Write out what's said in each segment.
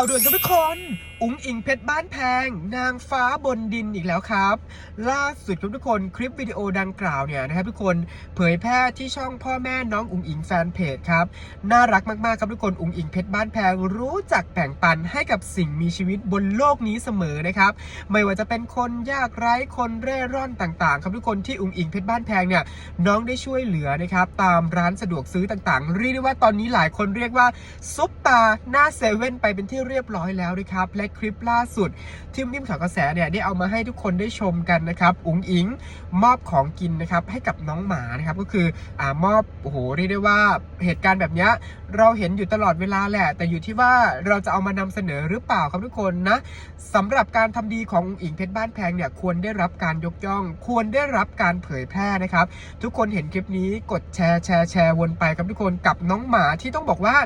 าวด่วนกับทุกคน อุ๋งอิงเพชรบ้านแพง นางฟ้าบนดินอีกแล้วครับ ล่าสุดครับทุกคนคลิปวิดีโอดังกล่าวเนี่ยนะครับทุกคนเผยแพร่ที่ช่องพ่อแม่น้องอุ๋งอิงแฟนเพจครับน่ารักมากๆครับทุกคนอุ๋งอิงเพชรบ้านแพงรู้จักแบ่งปันให้กับสิ่งมีชีวิตบนโลกนี้เสมอนะครับไม่ว่าจะเป็นคนยากไร้คนเร่ร่อนต่างๆ ครับทุกคนที่อุ๋งอิงเพชรบ้านแพงเนี่ยน้องได้ช่วยเหลือนะครับตามร้านสะดวกซื้อต่างๆ เรียกได้ว่าตอนนี้หลายคนเรียกว่าซุปตาหน้าเซเว่นไปเป็นที่เรียบร้อยแล้วนะครับและคลิปล่าสุด ที่นิ่มข่าวกระแสเนี่ยได้เอามาให้ทุกคนได้ชมกันนะครับ อุ๋งอิงมอบของกินนะครับให้กับน้องหมานะครับก็คืออ่ามอบโอ้โหเรียกได้ว่าเหตุการณ์แบบเนี้ยเราเห็นอยู่ตลอดเวลาแหละ แต่อยู่ที่ว่าเราจะเอามานำเสนอหรือเปล่าครับทุกคนนะสำหรับการทำดีของอุ๋งอิงเพชรบ้านแพงเนี่ยควรได้รับการยกย่อง ควรได้รับการเผยแพร่นะครับ ทุกคนเห็นคลิปนี้กดแชร์แชร์แชร์วนไปครับทุกคนกับน้องหมาที่ต้องบอกว่า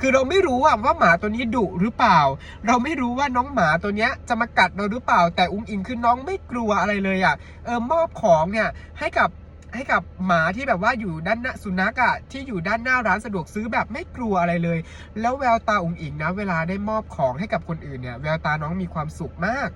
คือเราไม่รู้ว่าหมาตัวนี้ดุหรือเปล่า เราไม่รู้ว่าน้องหมาตัวเนี้ยจะมากัดเราหรือเปล่า แต่อุ้งอิงคือน้องไม่กลัวอะไรเลยอะเออมอบของเนี่ยให้กับให้กับหมาที่แบบว่าอยู่ด้านหน้าสุนัขอะที่อยู่ด้านหน้าร้านสะดวกซื้อแบบไม่กลัวอะไรเลย แล้วแววตาอุ้งอิงนะ เวลาได้มอบของให้กับคนอื่นเนี่ยแววตาน้องมีความสุขมาก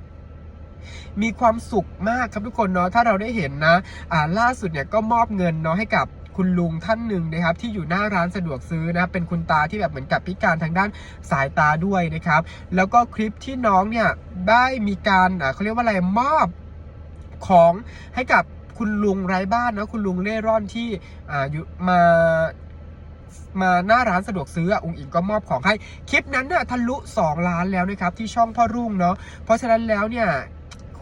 มีความสุขมากครับทุกคนเนาะถ้าเราได้เห็นนะอ่าล่าสุดเนี่ยก็มอบเงินเนาะให้กับ คุณลุงท่านหนึ่งนะครับที่อยู่หน้าร้านสะดวกซื้อนะครับเป็นคุณตาที่แบบเหมือนกับพิการทางด้านสายตาด้วยนะครับ แล้วก็คลิปที่น้องเนี่ยได้มีการเขาเรียกว่าอะไรมอบของให้กับคุณลุงไร้บ้านนะคุณลุงเล่ร่อนที่อ่าอยู่มามาหน้าร้านสะดวกซื้ออะองค์อิงก็มอบของให้ คลิปนั้นน่ะทะลุ 2 ล้านแล้วนะครับ ที่ช่องพ่อรุ่งเนาะเพราะฉะนั้นแล้วเนี่ย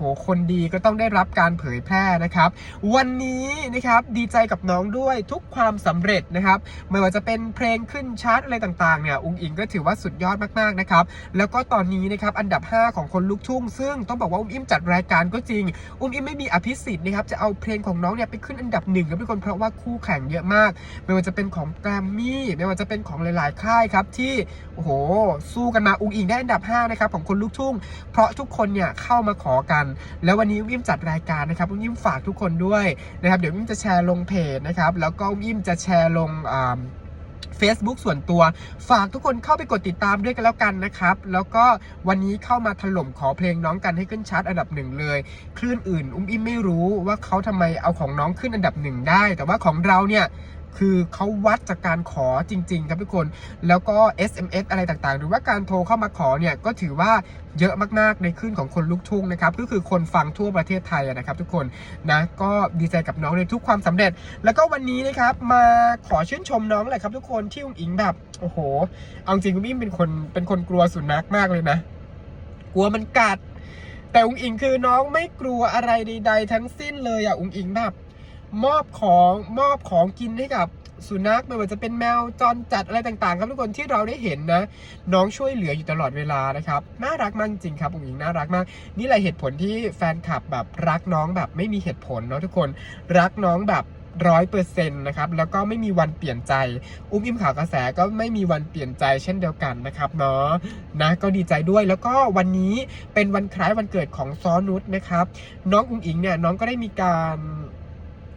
หคนดีก็ต้องได้รับการเผยแพร่นะครับ วันนี้นะครับดีใจกับน้องด้วยทุกความสำเร็จนะครับ ไม่ว่าจะเป็นเพลงขึ้นชาร์ตอะไรต่างๆเนี่ยองค์อิงก็ถือว่าสุดยอดมากๆนะครับแล้วก็ตอนนี้นะครับอันดับ 5 ของคนลูกทุ่ง ซึ่งต้องบอกว่าอุ้มอิ่มจัดรายการก็จริง อุ้มอิ่มไม่มีอภิสิทธิ์นะครับจะเอาเพลงของน้องเนี่ยไปขึ้นอันดับหนึ่งครับทุกคนเพราะว่าคู่แข่งเยอะมาก ไม่ว่าจะเป็นของแกรมมี่ไม่ว่าจะเป็นของหลายๆค่ายครับที่โอ้โหสู้กันมาอุ้งอิงได้อันดับ5นะครับของคนลูกทุ่ง เพราะทุกคนเนี่ยเข้ามาขอกันแล้ววันนี้อุ้มอิ่มจัดรายการนะครับอุ้มอิ่มฝากทุกคนด้วยนะครับเดี๋ยวอุ้มอิ่มจะแชร์ลงเพจนะครับแล้วก็อุ้มอิ่มจะแชร์ลงอ่า Facebook ส่วนตัวฝากทุกคนเข้าไปกดติดตามด้วยกันแล้วกันนะครับ แล้วก็วันนี้เข้ามาถล่มขอเพลงน้องกันให้ขึ้นชาร์ตอันดับหนึ่งเลย คลื่นอื่น อุ้มอิ่มไม่รู้ว่าเขาทำไมเอาของน้องขึ้นอันดับหนึ่งได้ แต่ว่าของเราเนี่ย คือเขาวัดจากการขอจริง ๆ ครับทุกคน แล้วก็ SMS อะไรต่างๆ หรือว่าการโทรเข้ามาขอเนี่ยก็ถือว่าเยอะมากๆในคลื่นของคนลูกทุ่งนะครับก็คือคนฟังทั่วประเทศไทยนะครับ ทุกคนนะก็ดีใจกับน้องในทุกความสำเร็จ แล้วก็วันนี้นะครับมาขอชื่นชมน้องเลยครับ ทุกคนที่อุ้งอิงแบบโอ้โหเอาจริงอุ้งอิงเป็นคนเป็นคนกลัวสุนัขมากเลยนะ กลัวมันกัดแต่อุ้งอิงคือน้องไม่กลัวอะไรใดๆทั้งสิ้นเลยอะอุ้งอิงแบบ มอบของมอบของกินให้กับสุนัขไม่ว่าจะเป็นแมวจรจัดอะไรต่างๆ ครับทุกคนที่เราได้เห็นนะ น้องช่วยเหลืออยู่ตลอดเวลานะครับน่ารักมากจริงครับอุ๋งอิงน่ารักมาก นี่แหละเหตุผลที่แฟนคลับแบบรักน้องแบบไม่มีเหตุผลเนาะทุกคนรักน้องแบบร้อยเปอร์เซ็นต์นะครับ แล้วก็ไม่มีวันเปลี่ยนใจ อุ้มอิมข่าวกระแสก็ไม่มีวันเปลี่ยนใจเช่นเดียวกันนะครับเนาะนะก็ดีใจด้วยแล้วก็วันนี้เป็นวันคล้ายวันเกิดของซอนุชนะครับ น้องอุ้งอิงเนี่ยน้องก็ได้มีการ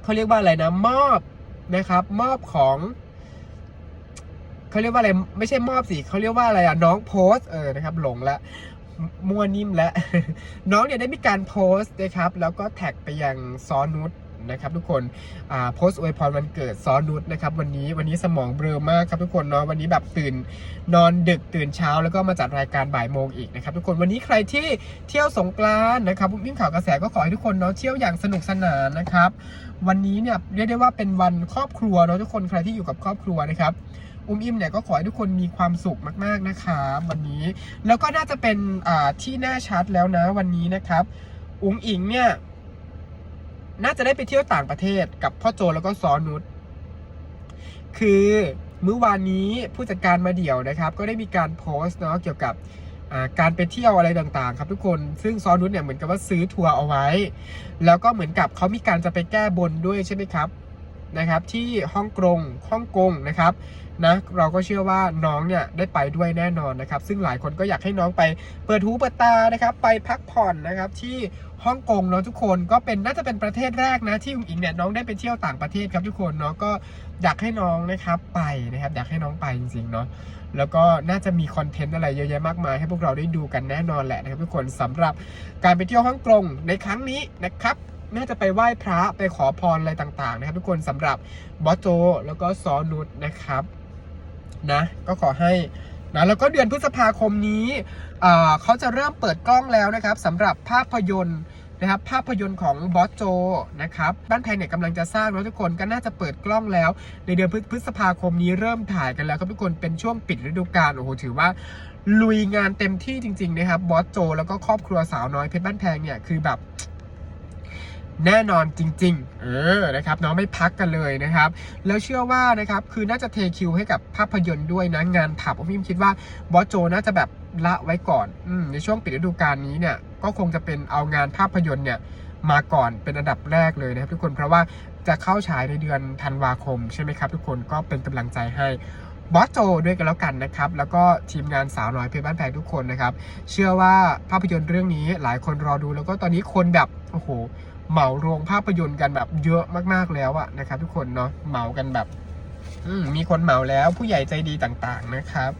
เขาเรียกว่าอะไรนะ มอบนะครับ มอบของเขาเรียกว่าอะไรไม่ใช่มอบสิเขาเรียกว่าอะไรอะน้องโพสเออนะครับ หลงละมัวนิ่มแล้วน้องเนี่ยได้มีการโพสต์นะครับ แล้วก็แท็กไปยังซอนุช นะครับทุกคนอ่าโพสต์อวยพรวันเกิดซอนุชนะครับวันนี้วันนี้สมองเบลอมากครับทุกคนเนาะวันนี้แบบตื่นนอนดึกตื่นเช้าแล้วก็มาจัดรายการบ่ายโมงอีกนะครับทุกคนวันนี้ใครที่เที่ยวสงกรานต์นะครับวิ่งข่าวกระแสก็ขอให้ทุกคนเนาะเที่ยวอย่างสนุกสนานนะครับ วันนี้เนี่ยเรียกได้ว่าเป็นวันครอบครัวเนาะทุกคนใครที่อยู่กับครอบครัวนะครับอุ้มอิ่มเนี่ยก็ขอให้ทุกคนมีความสุขมาก ๆนะครับวันนี้ แล้วก็น่าจะเป็นที่แน่ชัดแล้วนะวันนี้นะครับ อุ้งอิงเนี่ย น่าจะได้ไปเที่ยวต่างประเทศกับพ่อโจแล้วก็ซอนุชคือเมื่อวานนี้ผู้จัดการมาเดี่ยวนะครับ ก็ได้มีการโพสต์เนาะเกี่ยวกับการไปเที่ยวอะไรต่างๆ ครับทุกคน ซึ่งซอนุชเนี่ยเหมือนกับว่าซื้อทัวร์เอาไว้ แล้วก็เหมือนกับเขามีการจะไปแก้บนด้วยใช่ไหมครับ นะครับที่ฮ่องกงฮ่องกงนะครับนะเราก็เชื่อว่าน้องเนี่ยได้ไปด้วยแน่นอนนะครับ ซึ่งหลายคนก็อยากให้น้องไปเปิดหูเปิดตานะครับไปพักผ่อนนะครับที่ฮ่องกงเนาะทุกคนก็เป็นน่าจะเป็นประเทศแรกนะที่อุ๋งอิงเนี่ยน้องได้ไปเที่ยวต่างประเทศครับทุกคนเนาะก็อยากให้น้องนะครับไปนะครับอยากให้น้องไปจริงๆเนาะแล้วก็น่าจะมีคอนเทนต์อะไรเยอะแยะมากมาย ให้พวกเราได้ดูกันแน่นอนแหละนะครับทุกคนสำหรับการไปเที่ยวฮ่องกงในครั้งนี้นะครับ น่าจะไปไหว้พระไปขอพรอะไรต่างๆ นะครับทุกคนสำหรับบอสโจแล้วก็ซอนุชนะครับนะก็ขอให้นะแล้วก็เดือนพฤษภาคมนี้เขาจะเริ่มเปิดกล้องแล้วนะครับสำหรับภาพยนตร์นะครับภาพยนตร์ของบอสโจนะครับบ้านแพงเนี่ยกำลังจะสร้างแล้วทุกคนก็น่าจะเปิดกล้องแล้ว ในเดือนพฤษภาคมนี้เริ่มถ่ายกันแล้วครับทุกคนเป็นช่วงปิดฤดูกาลโอ้โหถือว่าลุยงานเต็มที่จริง ๆ นะครับบอสโจ แล้วก็ครอบครัวสาวน้อยเพชรบ้านแพงเนี่ยคือแบบ แน่นอนจริง ๆ เออ นะครับน้องไม่พักกันเลยนะครับ แล้วเชื่อว่านะครับ คือน่าจะเทคิวให้กับภาพยนตร์ด้วยนะ งานผับผมพิมคิดว่าบอสโจน่าจะแบบละไว้ก่อนอในช่วงปิดฤดูกาลนี้เนี่ย ก็คงจะเป็นเอางานภาพยนตร์เนี่ยมาก่อนเป็นอันดับแรกเลยนะครับทุกคน เพราะว่าจะเข้าฉายในเดือนธันวาคมใช่ไหมครับทุกคน ก็เป็นกำลังใจให้ บอสโจด้วยกันแล้วกันนะครับ แล้วก็ทีมงานสาวน้อยเพชรบ้านแพงทุกคนนะครับ เชื่อว่าภาพยนตร์เรื่องนี้หลายคนรอดู แล้วก็ตอนนี้คนแบบโอ้โหเหมาโรงภาพยนตร์กันแบบเยอะมากๆแล้วอะนะครับ ทุกคนเนาะเหมากันแบบมมีคนเหมาแล้วผู้ใหญ่ใจดีต่างๆนะครับ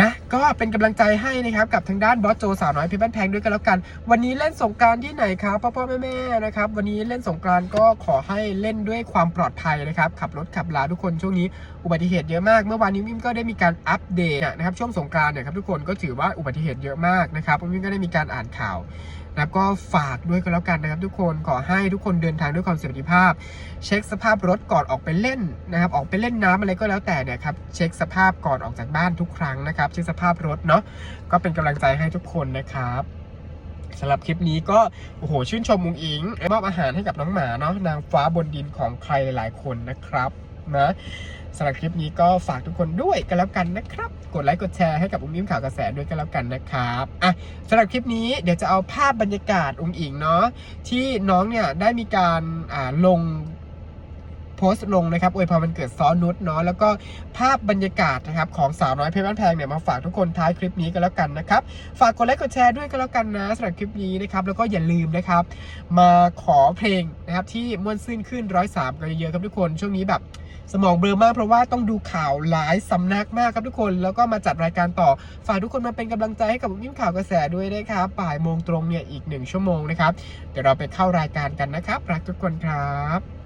นะก็เป็นกำลังใจให้นะครับกับทางด้านบอสโจสาวน้อยเพชรบ้านแพงด้วยกันแล้วกัน วันนี้เล่นสงการที่ไหนครับพ่อพ่อแม่แม่นะครับวันนี้เล่นสงการก็ขอให้เล่นด้วยความปลอดภัยนะครับขับรถขับลาทุกคนช่วงนี้อุบัติเหตุเยอะมาก เมื่อวานนี้มิมก็ได้มีการอัปเดตนะครับช่วงสงการเนี่ยครับทุกคนก็ถือว่าอุบัติเหตุเยอะมากนะครับมิมก็ได้มีการอ่านข่าว นะครับก็ฝากด้วยกันแล้วกันนะครับทุกคนขอให้ทุกคนเดินทางด้วยความสุขภาพ เช็คสภาพรถก่อนออกไปเล่นนะครับ ออกไปเล่นน้ำอะไรก็แล้วแต่เนี่ยครับเช็คสภาพก่อนออกจากบ้านทุกครั้งนะครับ เช็คสภาพรถเนาะก็เป็นกำลังใจให้ทุกคนนะครับสำหรับคลิปนี้ก็โอ้โหชื่นชมมุงอิงมอบอาหารให้กับน้องหมาเนาะนางฟ้าบนดินของใครหลายคนนะครับนะ สำหรับคลิปนี้ก็ฝากทุกคนด้วยกันแล้วกันนะครับ กดไลค์กดแชร์ให้กับอุ้งอิงข่าวกระแสด้วยกันแล้วกันนะครับอะสำหรับคลิปนี้เดี๋ยวจะเอาภาพบรรยากาศอุ้งอิงเนาะที่น้องเนี่ยได้มีการอ่าลงโพสต์ลงนะครับอวยพรวันเกิดซ้อนนุชเนาะแล้วก็ภาพบรรยากาศนะครับของสาวน้อยเพชรบ้านแพงเนี่ยมาฝากทุกคนท้ายคลิปนี้กันแล้วกันนะครับ ฝากกดไลค์กดแชร์ด้วยกันแล้วกันนะสำหรับคลิปนี้นะครับแล้วก็อย่าลืมนะครับ มาขอเพลงนะครับที่ม่วนซื่นขึ้นร้อยสามกันเยอะๆครับทุกคนช่วงนี้แบบ สมองเบลอมากเพราะว่าต้องดูข่าวหลายสำนักมากครับทุกคน แล้วก็มาจัดรายการต่อ ฝากทุกคนมาเป็นกำลังใจให้กับยิ้มข่าวกระแสด้วยนะครับบ่ายโมงตรงเนี่ยอีกหนึ่งชั่วโมงนะครับ เดี๋ยวเราไปเข้ารายการกันนะครับ รักทุกคนครับ